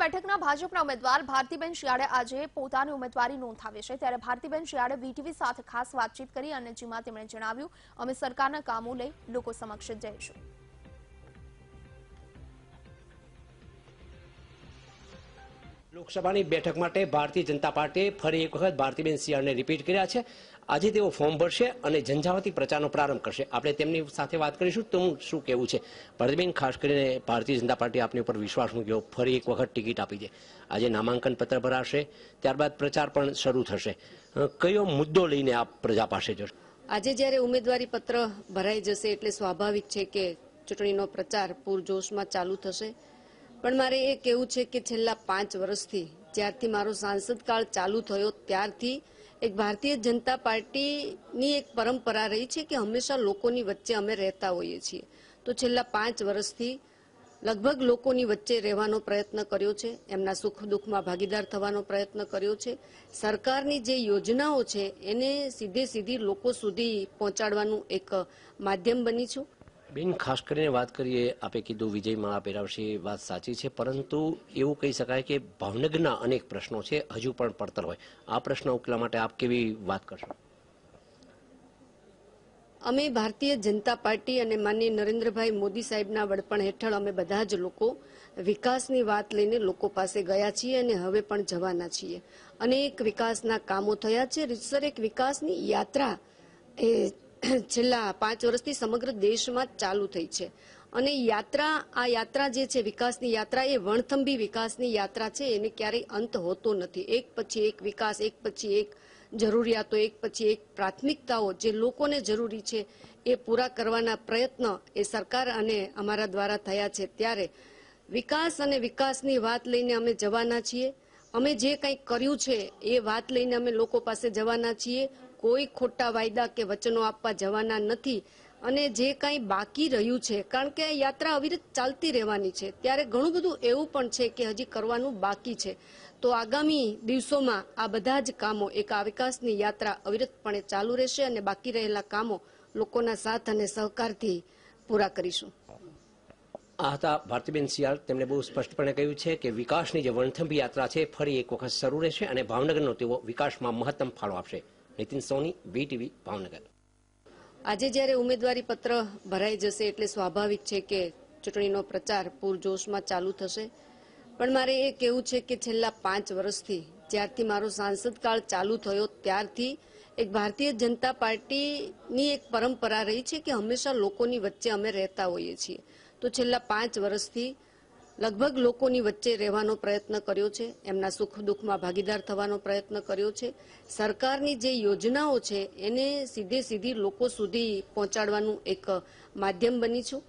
બેઠકના ભાજપના ઉમેદવાર ભારતીબેન શિયાળે આજે પોતાની ઉમેદવારી નોંધાવી છે. ત્યારે ભારતીબેન શિયાળે વીટીવી સાથે ખાસ વાતચીત કરી અને જેમાં તેમણે જણાવ્યું, અમે સરકારના કામો લઈ લોકો સમક્ષ જઈશું. લોકસભાની બેઠક માટે ભારતીય જનતા પાર્ટીએ ફરી એક વખત ભારતીબેન સિંહને રિપીટ કર્યા છે. આજે તેઓ ફોર્મ ભરશે અને ઝંઝાવાતી પ્રચારનો પ્રારંભ કરશે. આપણે તેમની સાથે વાત કરીશું તો શું કહેવું છે. ભરતબેન, ખાસ કરીને ભારતીય જનતા પાર્ટી આપની ઉપર વિશ્વાસ મૂક્યો. ફરી એક વખત ટિકિટ આપી છે આજે નામાંકન પત્ર ભરાશે, ત્યારબાદ પ્રચાર પણ શરૂ થશે. કયો મુદ્દો લઈને આપ પ્રજા પાસે જશો? આજે જ્યારે ઉમેદવારી પત્ર ભરાઈ જશે એટલે સ્વાભાવિક છે કે ચૂંટણીનો પ્રચાર પૂરજોશમાં ચાલુ થશે. પણ મારે એ કહેવું છે કે છેલ્લા પાંચ વર્ષથી જ્યારથી મારો સાંસદ કાળ ચાલુ થયો, ત્યારથી એક ભારતીય જનતા પાર્ટીની એક પરંપરા રહી છે કે હંમેશા લોકોની વચ્ચે અમે રહેતા હોઈએ છીએ. તો છેલ્લા પાંચ વર્ષથી લગભગ લોકોની વચ્ચે રહેવાનો પ્રયત્ન કર્યો છે, એમના સુખ દુઃખમાં ભાગીદાર થવાનો પ્રયત્ન કર્યો છે. સરકારની જે યોજનાઓ છે, એને સીધે સીધી લોકો સુધી પહોંચાડવાનું એક માધ્યમ બની છું. બેન, ખાસ કરીને વાત કરીએ, આપે કીધું વિજય પહેરાવશે એ વાત સાચી છે, પરંતુ એવું કહી શકાય કે ભાવનગરના અનેક પ્રશ્નો છે, હજુ પણ પડતર હોય. આ પ્રશ્ન ઉકેલવા માટે આપ કેવી વાત કરશો? અમે ભારતીય જનતા પાર્ટી અને માનનીય નરેન્દ્રભાઈ મોદી સાહેબના વડપણ હેઠળ અમે બધા જ લોકો વિકાસની વાત લઈને લોકો પાસે ગયા છીએ અને હવે પણ જવાના છીએ. અનેક વિકાસના કામો થયા છે રીતસર એક વિકાસની યાત્રા એ છેલ્લા પાંચ વર્ષથી સમગ્ર દેશમાં ચાલુ થઈ છે. અને યાત્રા, આ યાત્રા જે છે વિકાસની યાત્રા, એ વણથંભી વિકાસની યાત્રા છે, એને ક્યારેય અંત હોતો નથી. એક પછી એક વિકાસ, એક પછી એક જરૂરિયાતો, એક પછી એક પ્રાથમિકતાઓ જે લોકોને જરૂરી છે, એ પૂરા કરવાના પ્રયત્ન એ સરકાર અને અમારા દ્વારા થયા છે. ત્યારે વિકાસ અને વિકાસની વાત લઈને અમે જવાના છીએ. અમે જે કંઈક કર્યું છે એ વાત લઈને અમે લોકો પાસે જવાના છીએ. કોઈ ખોટા વાયદા કે વચનો આપવા જવાના નથી. અને જે કાંઈ બાકી રહ્યું છે, કારણ કે યાત્રા અવિરત ચાલતી રહેવાની છે. ત્યારે ઘણું બધું એવું પણ છે કે હજી કરવાનું બાકી છે. તો આગામી દિવસોમાં આ બધા જ કામો એક આ વિકાસની યાત્રા અવિરતપણે ચાલુ રહેશે અને બાકી રહેલા કામો લોકોના સાથ અને સહકારથી પૂરા કરીશું. આ હતા ભારતીબેન સિયાલ તેમણે બહુ સ્પષ્ટપણે કહ્યું છે કે વિકાસની જે વણથંભી યાત્રા છે, ફરી એક વખત શરૂ રહેશે અને ભાવનગરનો તેઓ વિકાસમાં મહત્તમ ફાળો આપશે. નીતિન સોની બીટીવી ભાવનગર. આજે જ્યારે ઉમેદવારી પત્ર ભરાઈ જશે એટલે સ્વાભાવિક છે કે ચૂંટણીનો પ્રચાર પૂરજોશમાં ચાલુ થશે. પણ મારે એ કહેવું છે કે છેલ્લા પાંચ વર્ષથી જ્યારથી મારો સાંસદ કાળ ચાલુ થયો ત્યારથી એક ભારતીય જનતા પાર્ટીની એક પરંપરા રહી છે કે હંમેશા લોકોની વચ્ચે અમે રહેતા હોઈએ છીએ. તો છેલ્લા પાંચ વર્ષથી લગભગ લોકોની વચ્ચે રહેવાનો પ્રયત્ન કર્યો છે, એમના સુખ દુઃખમાં ભાગીદાર થવાનો પ્રયત્ન કર્યો છે. સરકારની જે યોજનાઓ છે, એને સીધે સીધી લોકો સુધી પહોંચાડવાનું એક માધ્યમ બની છું.